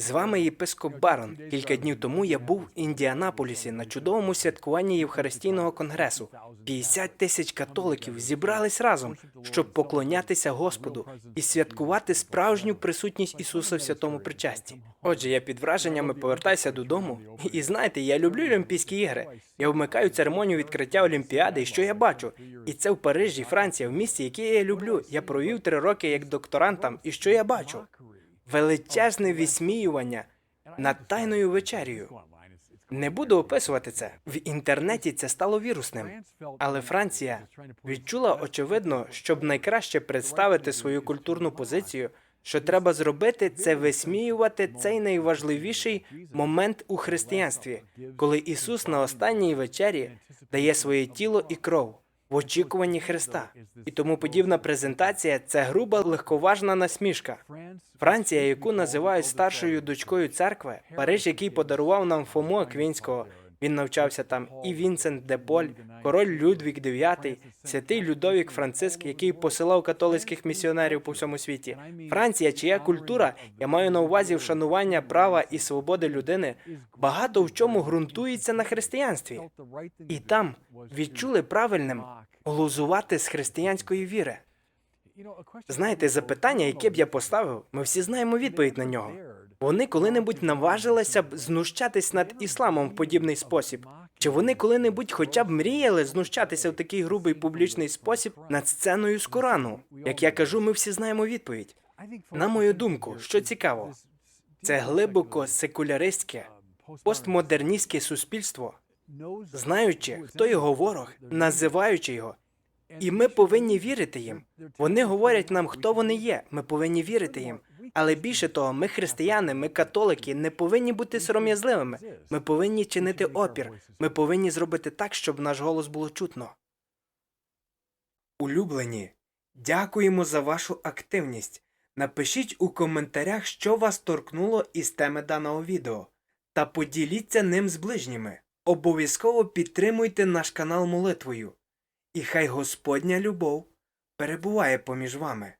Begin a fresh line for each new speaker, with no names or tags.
З вами єпископ Барон. Кілька днів тому я був в Індіанаполісі на чудовому святкуванні Євхаристійного конгресу. 50 тисяч католиків зібрались разом, щоб поклонятися Господу і святкувати справжню присутність Ісуса в святому причасті. Отже, я під враженнями повертаюся додому, і знаєте, я люблю Олімпійські ігри. Я вмикаю церемонію відкриття Олімпіади, і що я бачу? І це в Парижі, Франція, в місті, яке я люблю. Я провів три роки як докторант там, і що я бачу? Величезне висміювання над тайною вечерею. Не буду описувати це. В інтернеті це стало вірусним. Але Франція відчула очевидно, щоб найкраще представити свою культурну позицію, що треба зробити це висміювати цей найважливіший момент у християнстві, коли Ісус на останній вечері дає своє тіло і кров в очікуванні Христа. І тому подібна презентація це груба легковажна насмішка. Франція, яку називають старшою дочкою церкви, Париж, який подарував нам Фому Аквінського. Він навчався там і Вінсент де Поль, король Людвік IX, святий Людовік Франциск, який посилав католицьких місіонерів по всьому світі. Франція, чия культура, я маю на увазі вшанування права і свободи людини, багато в чому ґрунтується на християнстві. І там відчули правильним глузувати з християнської віри. Знаєте, запитання, яке б я поставив, ми всі знаємо відповідь на нього. Вони коли-небудь наважилися б знущатись над ісламом в подібний спосіб? Чи вони коли-небудь хоча б мріяли знущатися в такий грубий публічний спосіб над сценою з Корану? Як я кажу, ми всі знаємо відповідь. На мою думку, що цікаво, це глибоко секуляристське, постмодерністське суспільство, знаючи, хто його ворог, називаючи його. І ми повинні вірити їм. Вони говорять нам, хто вони є. Ми повинні вірити їм. Але більше того, ми християни, ми католики, не повинні бути сором'язливими. Ми повинні чинити опір. Ми повинні зробити так, щоб наш голос було чутно. Улюблені, дякуємо за вашу активність. Напишіть у коментарях, що вас торкнуло із теми даного відео, та поділіться ним з ближніми. Обов'язково підтримуйте наш канал молитвою. І хай Господня любов перебуває поміж вами.